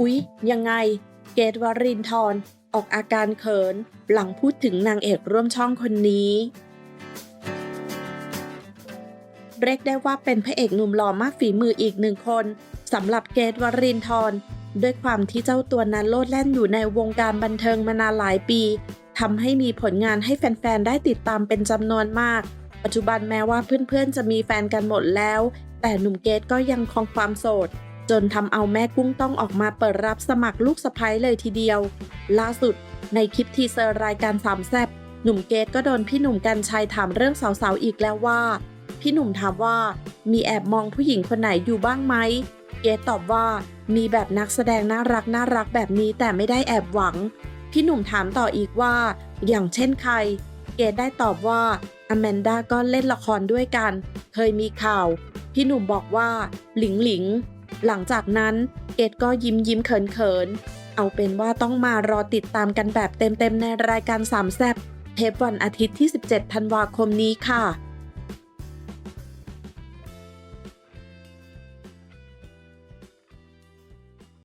อุ๊ย ยังไง เกตวรินทร์ออกอาการเขิน หลังพูดถึงนางเอกร่วมช่องคนนี้ เรียกได้ว่าเป็นพระเอกหนุ่มหล่อมากฝีมืออีกหนึ่งคนสำหรับเกตวรินทร์ด้วยความที่เจ้าตัวนั้นโลดแล่นอยู่ในวงการบันเทิงมานานหลายปี ทำให้มีผลงานให้แฟนๆ ได้ติดตามเป็นจำนวนมาก ปัจจุบันแม้ว่าเพื่อนๆ จะมีแฟนกันหมดแล้ว แต่หนุ่มเกตก็ยังคงความโสด จนทำเอาแม่กุ้งต้องออกมาเปิดรับสมัครลูกสะใภ้เลยทีเดียว ล่าสุด ในคลิปทีเซอร์รายการสามแซบหนุ่มเกตก็โดนพี่หนุ่มกันชัยถามเรื่องสาวๆ อีกแล้วว่า พี่หนุ่มถามว่า มีแอบมองผู้หญิงคนไหนอยู่บ้างไหม เกตตอบว่า มีแบบนักแสดงน่ารักน่ารักแบบนี้แต่ไม่ได้แอบหวัง พี่หนุ่มถามต่ออีกว่า อย่างเช่นใคร เกตได้ตอบว่าอแมนดาก็เล่นละครด้วยกัน เคยมีข่าว พี่หนุ่มบอกว่า หลิงหลิง หลังจากนั้นเกตก็ยิ้มยิ้มเขินเขิน เอาเป็นว่าต้องมารอติดตามกันแบบเต็มๆในรายการสามแซบเทปวันอาทิตย์ที่ 17 ธันวาคมนี้ค่ะ